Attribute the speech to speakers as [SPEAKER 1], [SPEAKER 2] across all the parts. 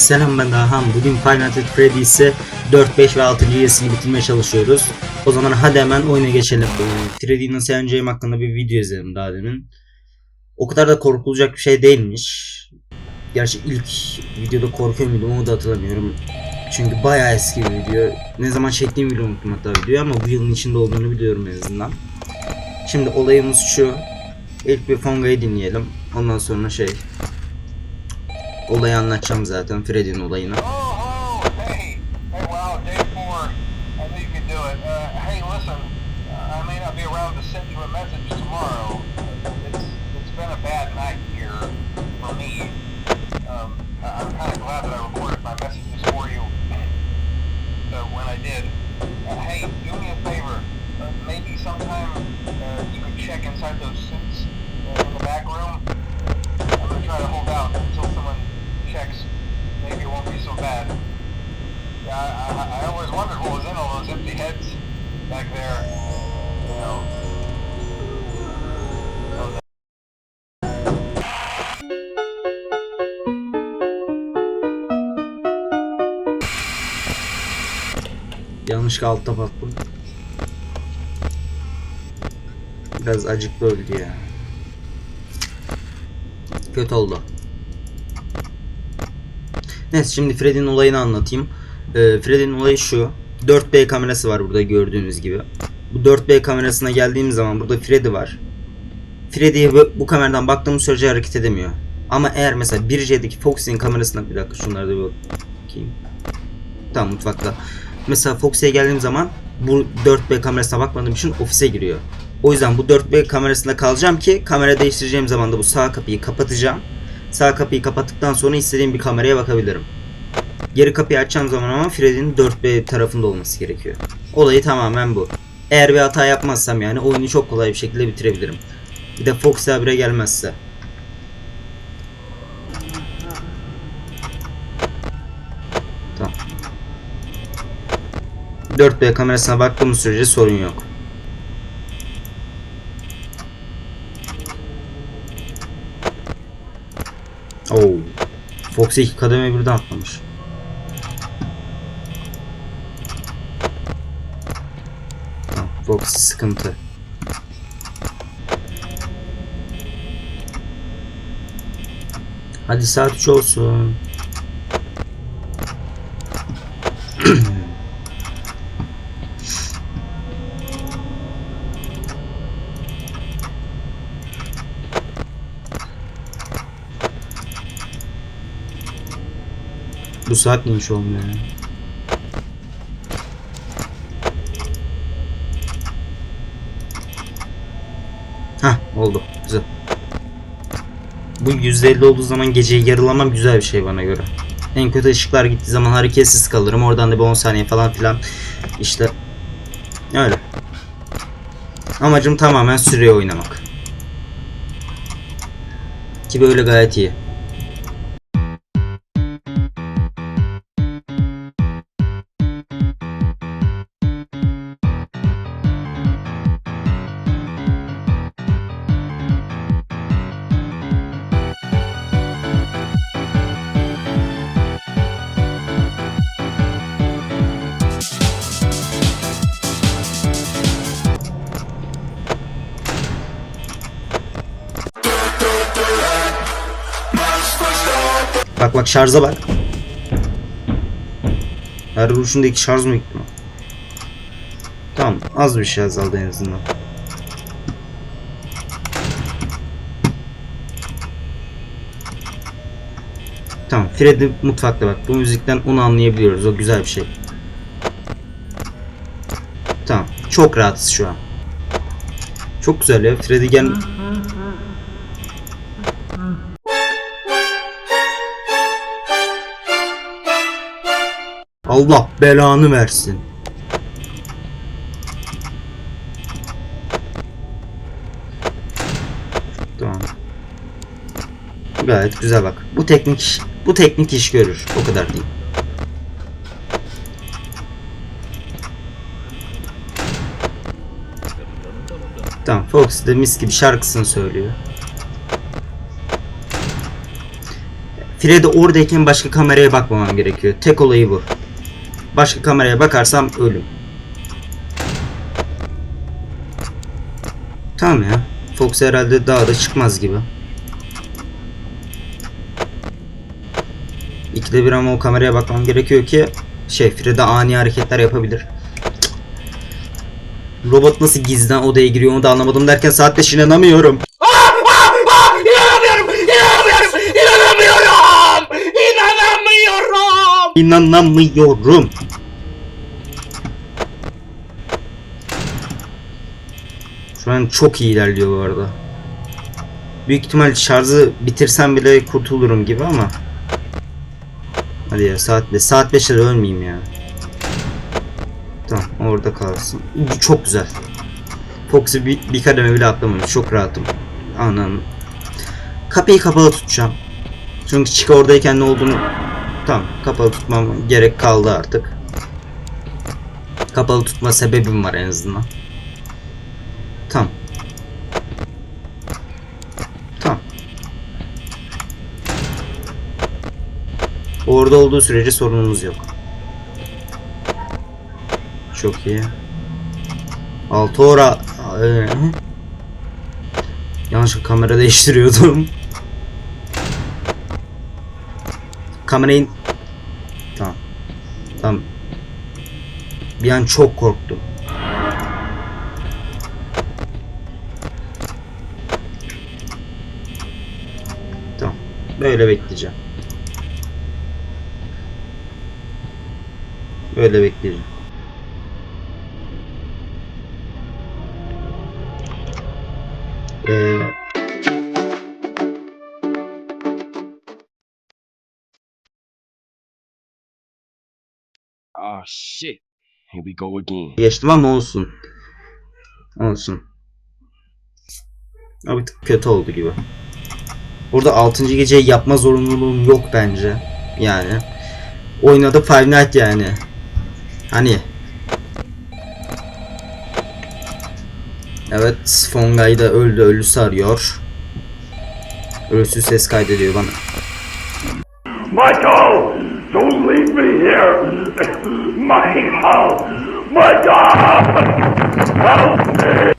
[SPEAKER 1] Selam ben Dahan. Bugün Final Fantasy Freddy's'i 4, 5 ve 6. üyesini bitirmeye çalışıyoruz. O zaman hadi hemen oyuna geçelim. Ee, Freddy'yi nasıl yeneceğim hakkında bir video izledim daha demin. O kadar da korkulacak bir şey değilmiş. Gerçi ilk videoda korkuyor muydum onu da hatırlamıyorum. Çünkü bayağı eski bir video. Ne zaman çektiğimi bile unuttum hatta videoyu ama bu yılın içinde olduğunu biliyorum en azından. Şimdi olayımız şu. İlk bir Fonga'yı dinleyelim. Ondan sonra şey Olayı anlatacağım zaten Freddy'nin olayını.
[SPEAKER 2] Check inside those suits uh, in the back room.
[SPEAKER 1] Yanlışlıkla altta baktım. Biraz acıklı öldü ya. Kötü oldu. Neyse şimdi Freddy'nin olayını anlatayım. Ee, Freddy'nin olayı şu. 4B kamerası var burada gördüğünüz gibi. Bu 4B kamerasına geldiğim zaman burada Freddy var. Freddy'ye bu, bu kameradan baktığım sürece hareket edemiyor. Ama eğer mesela 1C'deki Foxy'nin kamerasına bir dakika şunları da bir bakayım. Tamam mutfakta. Mesela Foxy'ye geldiğim zaman bu 4B kamerasına bakmadığım için ofise giriyor. O yüzden bu 4B kamerasında kalacağım ki kamera değiştireceğim zaman da bu sağ kapıyı kapatacağım. Sağ kapıyı kapattıktan sonra istediğim bir kameraya bakabilirim. Geri kapıyı açacağım zaman ama Freddy'nin 4B tarafında olması gerekiyor. Olayı tamamen bu. Eğer bir hata yapmazsam yani oyunu çok kolay bir şekilde bitirebilirim. Bir de Foxy habire gelmezse. 4B kamerasına baktığımız sürece sorun yok. Oo. Foxy iki kademe birden atlamış. Foxy sıkıntı. Hadi saat 3 olsun. Bu saat neymiş olmuyor ya? Hah oldu. Güzel. Bu %50 olduğu zaman geceyi yarılamam güzel bir şey bana göre. En kötü ışıklar gittiği zaman hareketsiz kalırım. Oradan da bir 10 saniye falan filan. İşte öyle. Amacım tamamen süreye oynamak. Ki böyle gayet iyi. Bak bak şarja bak. Her vuruşundaki şarj mı gitti mi? Tamam az bir şey azaldı en azından. Tamam Freddy mutfakta bak bu müzikten onu anlayabiliyoruz o güzel bir şey. Tamam çok rahatız şu an. Çok güzel ya Freddy gel Allah belanı versin. Tamam. Gayet güzel bak. Bu teknik iş, bu teknik iş görür. O kadar değil. Tamam Fox de mis gibi şarkısını söylüyor. Freddy oradayken başka kameraya bakmamam gerekiyor. Tek olayı bu. Başka kameraya bakarsam ölüm. Tamam ya. Fox herhalde daha da çıkmaz gibi. İkide bir ama o kameraya bakmam gerekiyor ki şey Freddy ani hareketler yapabilir. Robot nasıl gizliden odaya giriyor onu da anlamadım derken saat beş inanamıyorum.
[SPEAKER 3] İnanamıyorum! İnanamıyorum! İnanamıyorum! İnanamıyorum!
[SPEAKER 1] Şu an çok iyi ilerliyor bu arada. Büyük ihtimal şarjı bitirsem bile kurtulurum gibi ama. Hadi ya saat 5. Saat 5'te de ölmeyeyim ya. Tamam orada kalsın. Çok güzel. Foxy bir, bir kademe bile atlamamış. Çok rahatım. Anladım. Kapıyı kapalı tutacağım. Çünkü Chica oradayken ne olduğunu Tamam kapalı tutmam gerek kaldı artık. Kapalı tutma sebebim var en azından. Tamam. Tamam. Orada olduğu sürece sorunumuz yok. Çok iyi. Altı ora... Ee, yanlışlıkla kamera değiştiriyordum. Kamerayı... Tamam. Bir an çok korktum. Tamam. Böyle bekleyeceğim. Böyle bekleyeceğim.
[SPEAKER 3] Oh shit. Here we go again.
[SPEAKER 1] geçtim ama olsun. Olsun. Ama bir tık kötü oldu gibi. Burada 6. geceyi yapma zorunluluğum yok bence. Yani. Oynadı Five Night yani. Hani. Evet. Fongay da öldü. Ölüsü arıyor. Ölüsü ses kaydediyor bana.
[SPEAKER 4] Michael, don't leave me here. Michael, Michael, help me.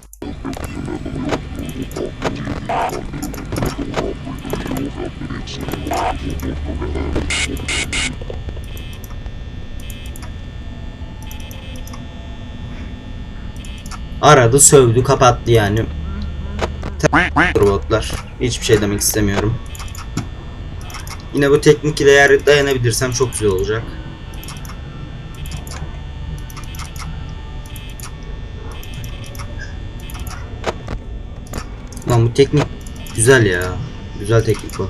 [SPEAKER 1] Aradı, sövdü, kapattı yani. Robotlar. Hiçbir şey demek istemiyorum. Yine bu teknik ile eğer dayanabilirsem çok güzel olacak. Lan bu teknik güzel ya. Güzel teknik bu.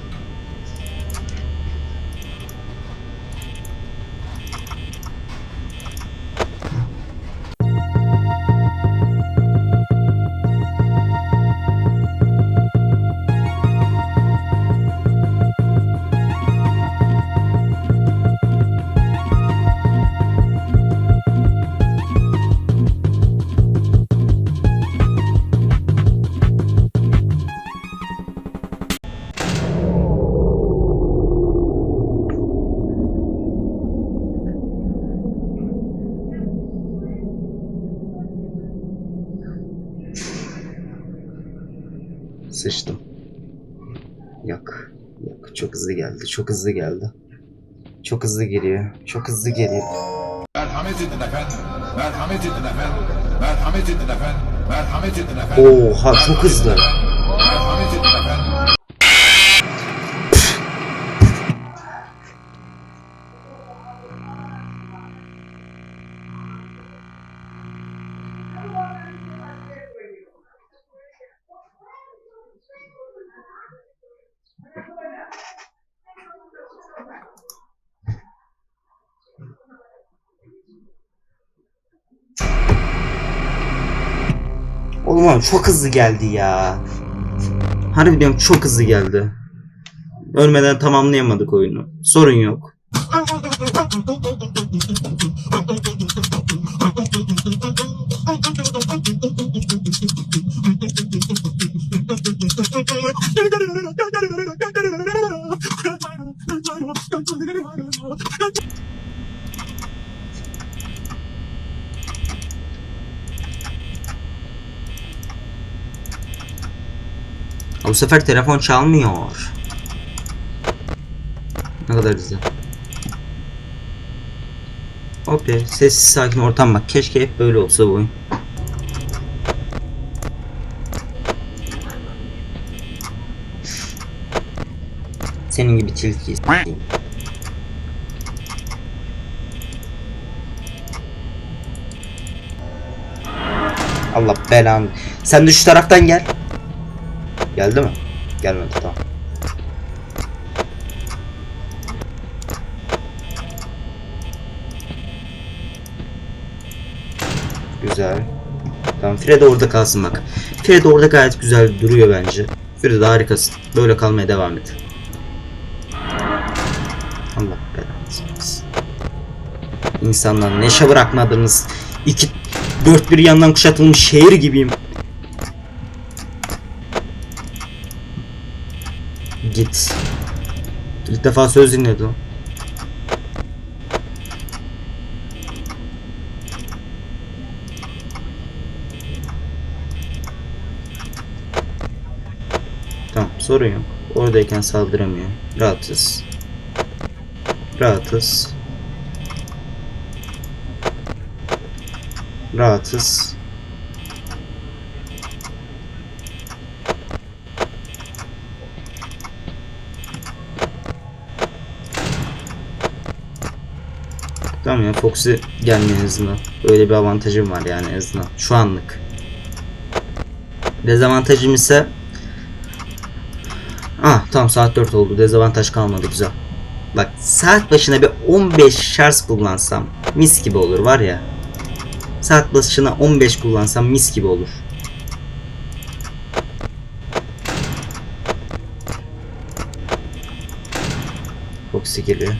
[SPEAKER 1] Sıçtım. Yok. Yok. Çok hızlı geldi. Çok hızlı geldi. Çok hızlı geliyor. Çok hızlı geliyor.
[SPEAKER 5] Merhamet edin efendim. Merhamet edin efendim. Merhamet edin efendim. Merhamet edin efendim.
[SPEAKER 1] Oha çok hızlı. Oğlum abi çok hızlı geldi ya. Harbi diyorum çok hızlı geldi. Ölmeden tamamlayamadık oyunu. Sorun yok. Bu sefer telefon çalmıyor. Ne kadar güzel. Okey. Sessiz sakin ortam bak. Keşke hep böyle olsa bu oyun. Senin gibi tilki s**eyim. Allah belanı. Sen de şu taraftan gel. Geldi mi? Gelmedi tamam. Güzel. Tamam Fred orada kalsın bak. Fred orada gayet güzel duruyor bence. Fred harikasın. Böyle kalmaya devam et. Allah belanı versin. İnsanlar neşe bırakmadınız. İki dört bir yandan kuşatılmış şehir gibiyim. Git. İlk defa söz dinledi o. Tamam sorun yok. Oradayken saldıramıyor. Rahatız. Rahatız. Rahatız. Tamam ya Foxy gelmiyor en azından. Öyle bir avantajım var yani en azından. Şu anlık. Dezavantajım ise Ah tamam saat 4 oldu. Dezavantaj kalmadı güzel. Bak saat başına bir 15 şarj kullansam mis gibi olur var ya. Saat başına 15 kullansam mis gibi olur. Foxy geliyor.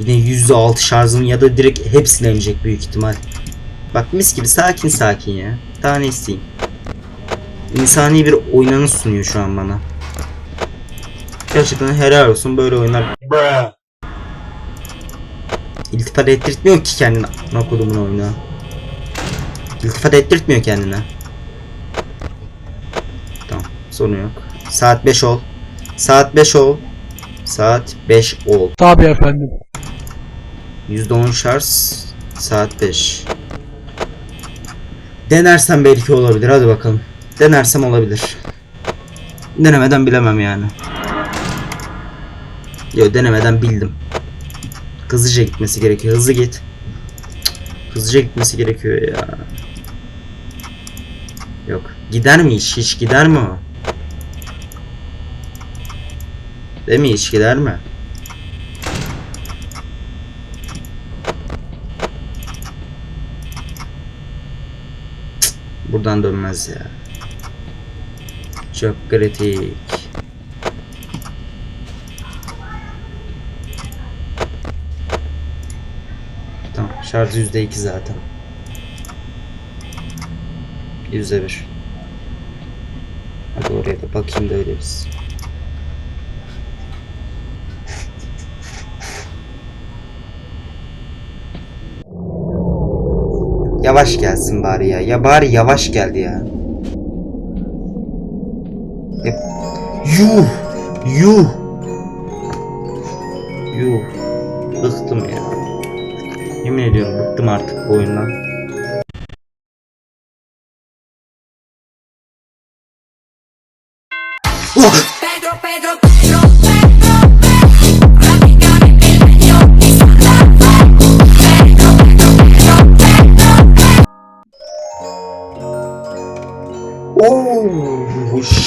[SPEAKER 1] Yine %6 şarjım ya da direkt hepsini emecek büyük ihtimal. Bak mis gibi sakin sakin ya. Daha ne isteyeyim. İnsani bir oynanış sunuyor şu an bana. Gerçekten helal olsun böyle oyunlar. İltifat ettirtmiyor ki kendine. Ne kodumun oyunu. İltifat ettirtmiyor kendine. Tamam sorun yok. Saat 5 ol. Saat 5 ol. Saat 5 ol.
[SPEAKER 6] Tabii efendim.
[SPEAKER 1] %10 şarj saat 5. Denersem belki olabilir. Hadi bakalım. Denersem olabilir. Denemeden bilemem yani. Yo denemeden bildim. Hızlıca gitmesi gerekiyor. Hızlı git. Hızlıca gitmesi gerekiyor ya. Yok. Gider mi hiç? Hiç gider mi o? Değil mi hiç gider mi? Buradan dönmez ya. Çok kritik. Tamam şarj %2 zaten. %1. Hadi oraya da bakayım da öyle biz. Yavaş gelsin bari ya. Ya bari yavaş geldi ya. Hep... Yuh! Yuh! Yuh! Bıktım ya. Yemin ediyorum bıktım artık bu oyundan.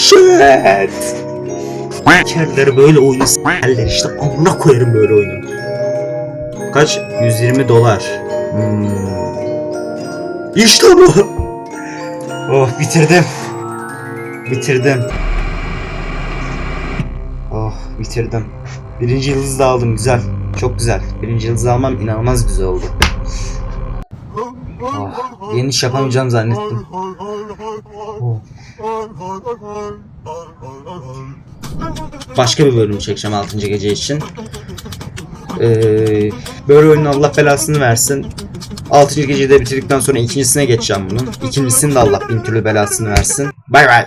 [SPEAKER 1] Shit. Kendileri böyle oyunu s**erler işte amına koyarım böyle oyunu. Kaç? 120 dolar. Hmm. İşte bu. Oh bitirdim. Bitirdim. Oh bitirdim. Birinci yıldız da aldım güzel. Çok güzel. Birinci yıldız almam inanılmaz güzel oldu. Oh, yeni iş yapamayacağım zannettim. Oh. Başka bir bölüm çekeceğim 6. gece için. Ee, böyle oyunun Allah belasını versin. 6. geceyi de bitirdikten sonra ikincisine geçeceğim bunun. İkincisinin de Allah bin türlü belasını versin. Bay bay.